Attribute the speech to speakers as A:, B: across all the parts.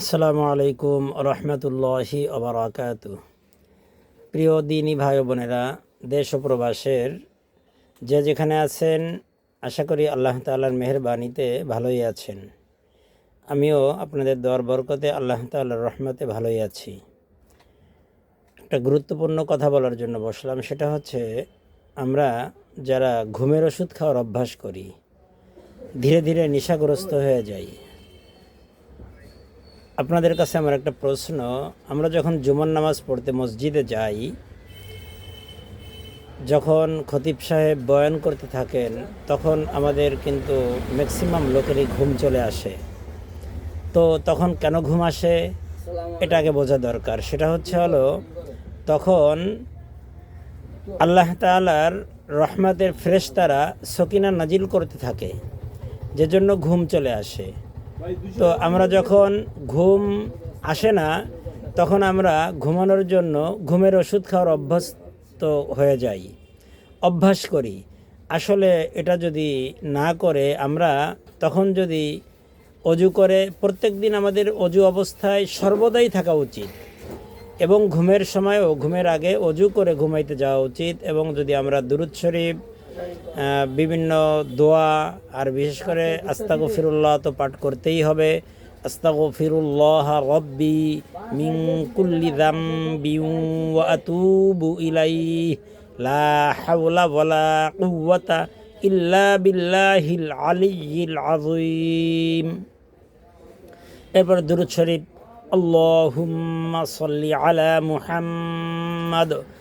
A: আসসালামু আলাইকুম রহমতুল্লাহি আবরাকাত প্রিয় দিনী ভাই বোনেরা, দেশ ও প্রবাসের যে যেখানে আছেন, আশা করি আল্লাহ তাল্লার মেহরবানিতে ভালোই আছেন। আমিও আপনাদের দর বরকতে আল্লাহ তাল্লার রহমতে ভালোই আছি। একটা গুরুত্বপূর্ণ কথা বলার জন্য বসলাম, সেটা হচ্ছে আমরা যারা ঘুমের ওষুধ খাওয়ার অভ্যাস করি, ধীরে ধীরে নেশাগ্রস্ত হয়ে যাই। আপনাদের কাছে আমার একটা প্রশ্ন। আমরা যখন জুমার নামাজ পড়তে মসজিদে যাই, যখন খতিব সাহেব বয়ান করতে থাকেন, তখন আমাদের কিন্তু ম্যাক্সিমাম লোকেরই ঘুম চলে আসে। তো তখন কেন ঘুম আসে? এটা আগে বোঝা দরকার। সেটা হচ্ছে হলো, তখন আল্লাহ তালার রহমাতের ফ্রেশ তারা সকিনা নাজিল করতে থাকে যে জন্য ঘুম চলে আসে। তো আমরা যখন ঘুম আসে না, তখন আমরা ঘুমানোর জন্য ঘুমের ওষুধ খাওয়ার অভ্যস্ত হয়ে যাই, অভ্যাস করি। আসলে এটা যদি না করে আমরা, তখন যদি অজু করে, প্রত্যেক দিন আমাদের অজু অবস্থায় সর্বদাই থাকা উচিত। এবং ঘুমের সময়ও, ঘুমের আগে অজু করে ঘুমাইতে যাওয়া উচিত। এবং যদি আমরা দুরুদ শরীফ বিভিন্ন দোয়া, আর বিশেষ করে আস্তাগো ফিরুল্লাহ তো পাঠ করতেই হবে। আস্তাগো ফিরুল্লাহ রব্বি মিং কুল্লি দাম্বি ওয়া আতুবু ইলাইহি। লা ইল্লা বিল্লাহিল আলিয়্যিল আযীম। এরপর দুরুদ শরীফ, আল্লাহুম্মা সাল্লি আলা মুহাম্মাদ।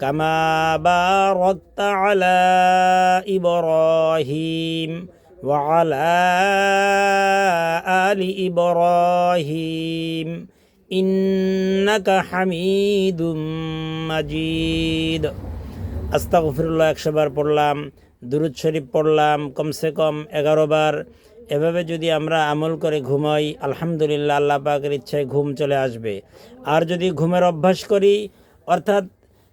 A: كما باركت على إبراهيم وعلى آل إبراهيم إنك حميد مجيد আস্তাগফিরুল্লাহ একশো বার পড়লাম দুরুদ শরীফ পড়লাম কমসে কম এগারো বার এভাবে যদি আমরা আমল করে ঘুমাই আলহামদুলিল্লাহ আল্লাহ পাকের ইচ্ছায় ঘুম চলে আসবে আর যদি ঘুমের অভ্যাস করি অর্থাৎ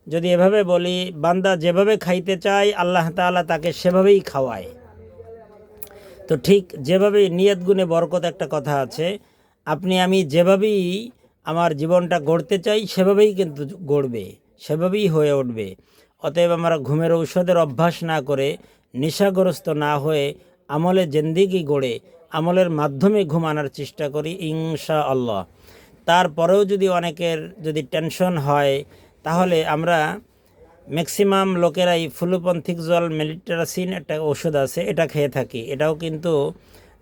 A: যদি এভাবে বলি, বান্দা যেভাবে খাইতে চায়, আল্লাহ তাআলা তাকে সেভাবেই খাওয়ায়। তো ঠিক যেভাবে নিয়ত গুণে বরকত একটা কথা আছে, আপনি আমি যেভাবেই আমার জীবনটা গড়তে চাই, সেভাবেই কিন্তু গড়বে, সেভাবেই হয়ে উঠবে। অতএব আমরা ঘুমের ঔষধের অভ্যাস না করে, নেশাগ্রস্ত না হয়ে আমলে জেন্দিগি গড়ে, আমলের মাধ্যমে ঘুমানোর চেষ্টা করি ইনশা আল্লাহ তারপরেও যদি অনেকের যদি টেনশন হয় তাহলে আমরা ম্যাক্সিমাম লোকেরাই ফ্লুপন্থিক জল মেলিটারাসিন একটা ওষুধ আছে, এটা খেয়ে থাকি। এটাও কিন্তু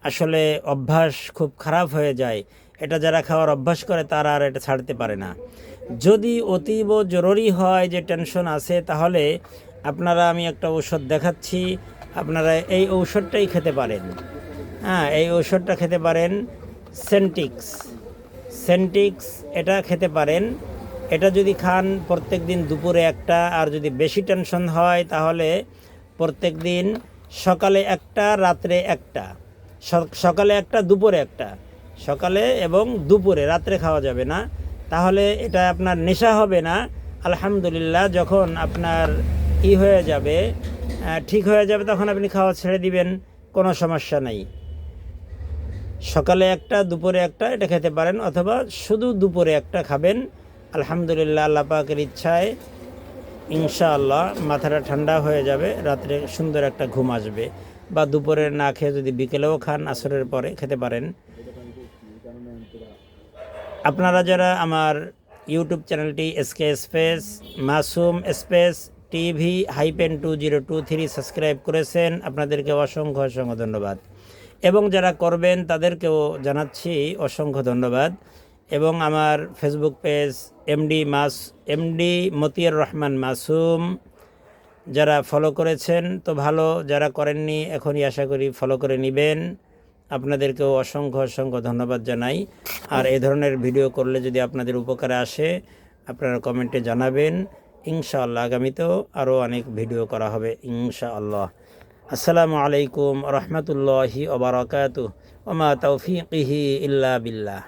A: আসলে অভ্যাস খুব খারাপ হয়ে যায়। এটা যারা খাওয়ার অভ্যাস করে তারা আর এটা ছাড়তে পারে না। যদি অতীব জরুরি হয় যে টেনশন আছে, তাহলে আপনারা আমি একটা ঔষধ দেখাচ্ছি। আপনারা এই ঔষধটাই খেতে পারেন। হ্যাঁ এই ঔষধটা খেতে পারেন সেন্টিক্স সেন্টিক্স এটা খেতে পারেন। এটা যদি খান প্রত্যেক দিন দুপুরে একটা, আর যদি বেশি টেনশন হয় তাহলে প্রত্যেক দিন সকালে একটা, রাত্রে একটা। সকালে একটা, দুপুরে একটা। সকালে এবং দুপুরে, রাত্রে খাওয়া যাবে না। তাহলে এটা আপনার নেশা হবে না। আলহামদুলিল্লাহ, যখন আপনার ই হয়ে যাবে ঠিক হয়ে যাবে, তখন আপনি খাওয়া ছেড়ে দিবেন, কোনো সমস্যা নেই। সকালে একটা, দুপুরে একটা, এটা খেতে পারেন, অথবা শুধু দুপুরে একটা খাবেন। আলহামদুলিল্লাহ, আল্লাহ পাকের ইচ্ছায় ইনশাআল্লাহ মাথাটা ঠান্ডা হয়ে যাবে, রাত্রে সুন্দর একটা ঘুম আসবে। বা দুপুরে না খেয়ে যদি বিকেলেও খান, আসরের পরে খেতে পারেন। আপনারা যারা আমার ইউটিউব চ্যানেলটি SK space, Masum space TV hyphen two zero two three subscribe করেছেন, আপনাদেরকে অসংখ্য অসংখ্য ধন্যবাদ। এবং যারা করবেন, তাদেরকেও জানাচ্ছি অসংখ্য ধন্যবাদ। এবং আমার ফেসবুক পেজ এমডি মাস এমডি মতিয়ার রহমান মাসুম যারা ফলো করেছেন, তো ভালো, যারা করেননি, এখনই আশা করি ফলো করে নেবেন। আপনাদেরকেও অসংখ্য অসংখ্য ধন্যবাদ জানাই। আর এ ধরনের ভিডিও করলে যদি আপনাদের উপকারে আসে, আপনারা কমেন্টে জানাবেন। ইনশাআল্লাহ আগামীতেও আরও অনেক ভিডিও করা হবে, ইনশাআল্লাহ। আসসালামু আলাইকুম রহমতুল্লাহি ওবরাকাতু ওমা তৌফিকিহি ইল্লা বিল্লাহ।